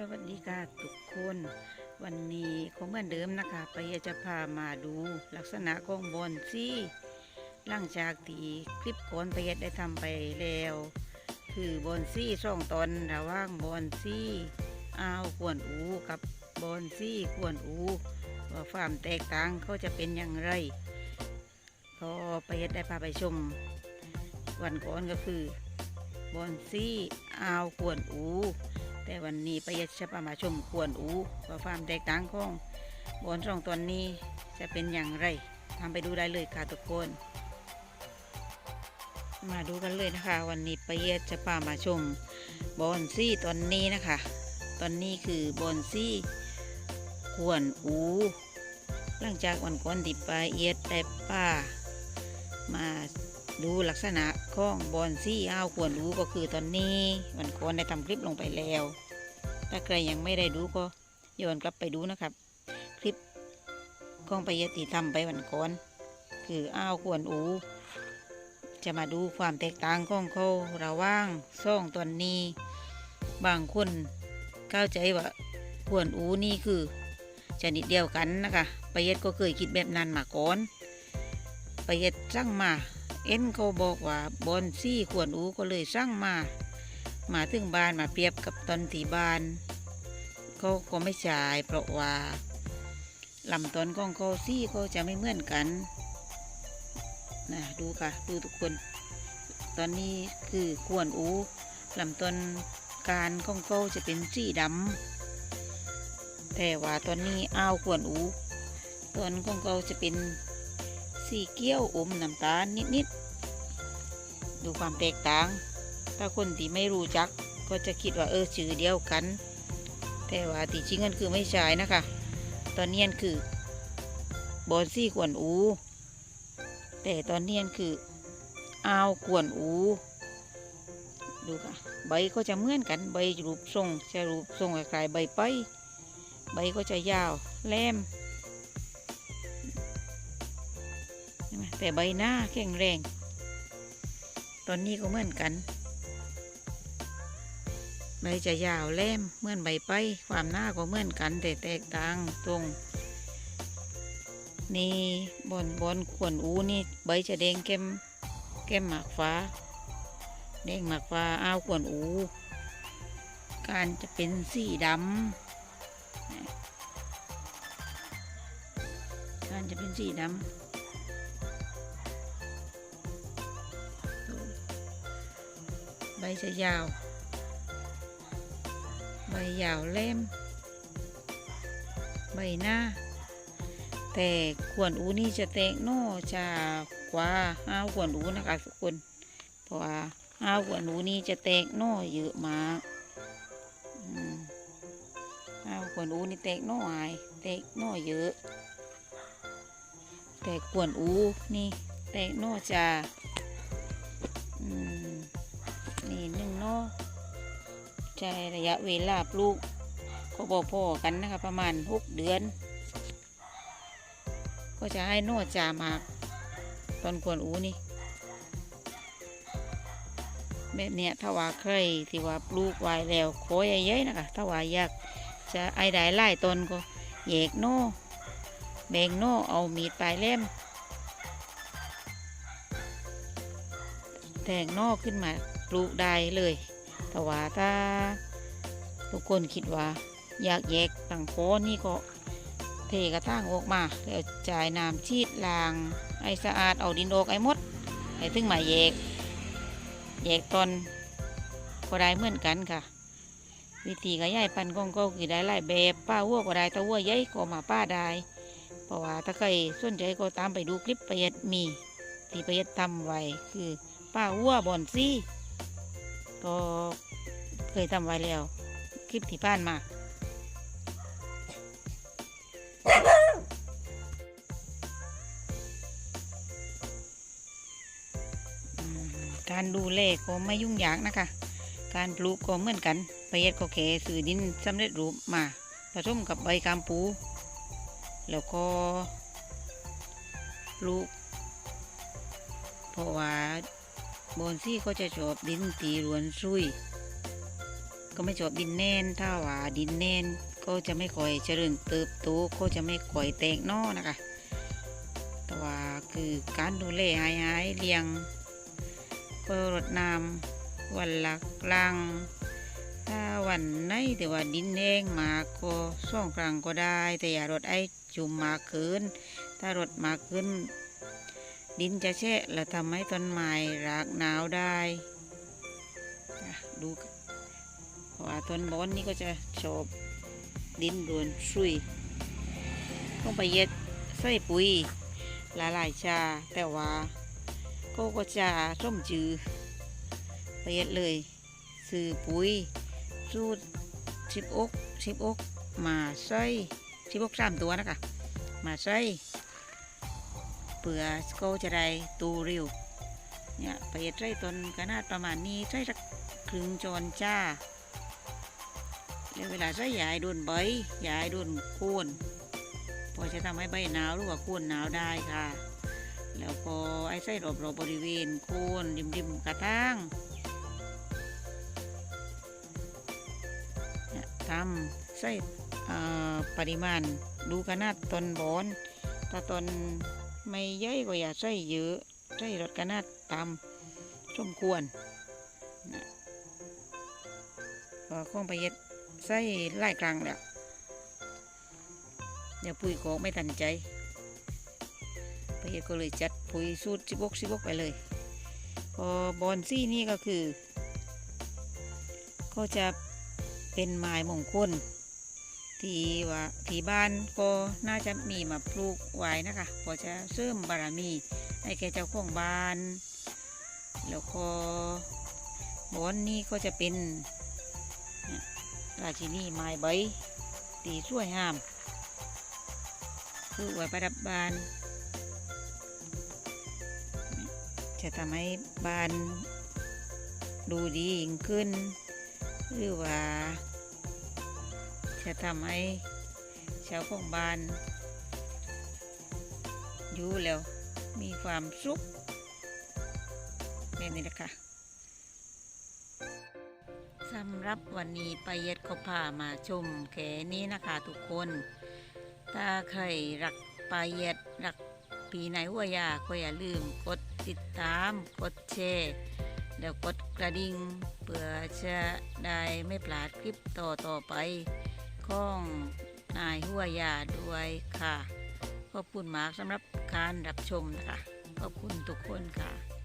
สวัสดีค่ะทุกคน วันนี้คงเหมือนเดิมนะคะไปยจะพามาดูลักษณะของบอนซี่หลังจากที่คลิปก่อนไปยได้ทำไปแล้ว คือบอนซี่สองตอนระว่างบอนซี่อ้าวขวนอูกับบอนซี่ขวนอูว่าความแตกต่างเขาจะเป็นอย่างไรก็ไปยได้พาไปชม วันก่อนก็คือบอนซี่อ้าวขวนอู แต่วันนี้ไปจะพามาชมขวนอูว่าความแตกต่างของบอนสองตอนนี้จะเป็นอย่างไรทำไปดูได้เลยค่ะทุกคน มาดูกันเลยนะคะ วันนี้ไปจะพามาชมบอนซี่ตอนนี้นะคะ ตอนนี้คือบอนซี่ขวนอูหลังจากวันก่อนที่ไปเอียดได้ป้า มาดูลักษณะของบอนซี่อ้าวขวนอูก็คือตอนนี้วันก่อนได้ทำคลิปลงไปแล้ว ถ้าใครยังไม่ได้ดูก็ย้อนกลับไปดูนะครับ คลิปของไปยดที่ทำไปวันก่อน คืออ้าวขวนอู จะมาดูความแตกต่างของเขาระว่างซ่องตอนนี้ บางคนเข้าใจว่าขวนอูนี่คือชนิดเดียวกันนะคะไปย็ดก็เคยคิดแบบนั้นมาก่อนไปย็ดสั่งมา เอ็นเขาบอกว่าบอนซี่ขวนอูก็เลยสั่งมา มาถึงบ้านมาเปรียบกับตอนที่บ้านเขาก็ไม่จ่ายเพราะว่าลำต้นของเขาซี่เขาจะไม่เหมือนกันนะดูค่ะ ดูทุกคน ตอนนี้คือขวนอูลำต้นการของเขาจะเป็นสีดำแต่ว่าตอนนี้อ้าวขวนอูต้นของเขาจะเป็นสีเกี้ยวอมน้ำตาลนิดๆดูความแตกต่าง ถ้าคนที่ไม่รู้จักก็จะคิดว่าเออชื่อเดียวกัน แต่ว่าที่จริงกันคือไม่ใช่นะคะ ตอนนี้นคือบอนซี่ขวนอู แต่ตอนนี้นคืออาวขวนอู ดูค่ะ ใบก็จะเหมือนกัน ใบรูปทรงจะรูปทรงคล้ายๆใบไป ใบก็จะยาวแหลมเห็นไหมแต่ใบหน้าแข็งแรง ตอนนี้ก็เหมือนกัน ใบจะยาวแหลมเหมือนใบไปความหน้าก็เหมือนกันแต่แตกต่างตรงนี่บอนบอนขวนอูนี่ใบจะแดงเข้มเข้มหมากฟ้าแดงหมากฟ้าอ้าวขวนอูการจะเป็นสีดำการจะเป็นสีดำใบจะยาว ใบยาวเล่ม ใบหน้า แต่ขวนอูนี่จะแตกโน่จะกว่าห้าวขวนอูนะคะทุกคน เพราะว่าห้าวขวนอูนี่จะแตกโน่เยอะมากห้าวขวนอูนี่แตกโน่หายแตกโน่เยอะ แต่ขวนอูนี่แตกโน่จะอืม ใช้ระยะเวลาปลูกก็บอกพอกันนะคะประมาณหกเดือน ก็จะให้โน่จามากตอนกวนอูนี่แบบเนี้ยถ้าว่าใครที่ว่าปลูกไว้แล้วโคยใหญ่ๆนะคะถ้าว่าอยากจะไอได้ไล่ตนก็แยกโน่แบ่งโน่เอามีดปลายเล่มแทงโน่ขึ้นมาปลูกได้เลย แต่ว่าถ้าทุกคนคิดว่าอยากแยกต่างโคนนี่ก็เทกระทั่งออกมาแล้วจ่ายน้ำชีดล้างไอ้สะอาดเอาดินออกไอ้มดไอ้ถึงหมาแยกแยกตอนก็ได้เหมือนกันค่ะ วิธีกระยายพันธุ์ของก็คือได้หลายแบบป้าวัวก็ได้ตาวัวใหญ่ก็มาป้าได้เพราะว่าถ้าใครสนใจก็ตามไปดูคลิปประหยัดมี ที่ประหยัดทำไว้คือป้าวัวบอนซี่ ก็เคยทำไว้แล้ว คลิปที่ผ่านมาการดูแลก็ไม่ยุ่งยากนะคะ การปลูกก็เหมือนกันประหยัดก็แค่ซื้อดินสำเร็จรูปมาผสมกับใบกามปู แล้วก็ปลูก เพราะว่า บอนซี่ก็จะชอบดินตีรวนซุย ก็ไม่ชอบดินแน่น ถ้าว่าดินแน่นก็จะไม่ค่อยเจริญเติบโตก็จะไม่ค่อยแตกนอนะคะ แต่ว่าคือการดูแลหายหายๆเลี้ยงก็รดน้ำวันละครั้งถ้าวันไหนแต่ว่าดินแห้งมาก็ส่องครั้งก็ได้ แต่อย่ารดไอจุ่มมาเกินถ้ารดมากขึ้น ดินจะแฉะและทำให้ต้นไม้รากหนาวได้ดูว่าต้นบอนนี่ก็จะชอบดินรวนชุยต้องไปเย็ดใส่ปุ๋ยหลายชา แต่ว่าก็ก็จะส้มจือไปเย็ดเลยซื้อปุ๋ยสูตรชิบอกชิบอกมาใส่ชิบอกสามตัวนะคะมาใส่ ปื่อก็จะได้ตูร็วเนี่ยไปเฮ็ดไรต้นขนาดประมาณนี้ใช้สักครึ่งจอนจ้าแล้วเวลาใช้ยายโดนใบยายโดนโคนพอจะทำให้ใบหนาวหรือว่าโคนหนาวได้ค่ะ แล้วก็ไอ้ไส้รอบๆบริเวณโคนริมๆกระทั่งเนี่ยทำใส่เอ่อปริมาณดูขนาดต้นบอนถ้าต้น ไม่เยอะก็อย่าใส่เยอะใส่รสขนาดตามสมควรนะก็คงไปเย็ดใส่ไล่กลางแล้วเดี๋ยวปุ๋ยก็ไม่ทันใจไปเย็ดก็เลยจัดปุ๋ยสูตรสิบกสิบกไปเลยพอบอนซี่นี่ก็คือ ก็จะเป็นไม้มงคล ที่ว่าที่บ้านก็น่าจะมีมาปลูกไว้นะคะพอจะเสริมบารมีให้แก่เจ้าของบ้าน แล้วก็บอนนี้ก็จะเป็นราชินีไม้ใบตีสวยงาม คือไว้ประดับบ้าน จะทำให้บ้านดูดียิ่งขึ้น หรือว่า จะทำให้ชาวของบ้านอยู่แล้วมีความสุขแบบนี้นะคะสำหรับวันนี้ไปเย็ดเขาพามาชมแค่นี้นะคะทุกคน ถ้าใครรักไปาเย็ดรักปีไหนหัวยาก็อย่าลืมกดติดตามกดแชร์แล้วกดกระดิ่งเพื่อจะได้ไม่พลาดคลิปต่อต่อๆไป ข้องนายหัวยาด้วยค่ะ ขอบคุณมากสำหรับการรับชมนะคะ ขอบคุณทุกคนค่ะ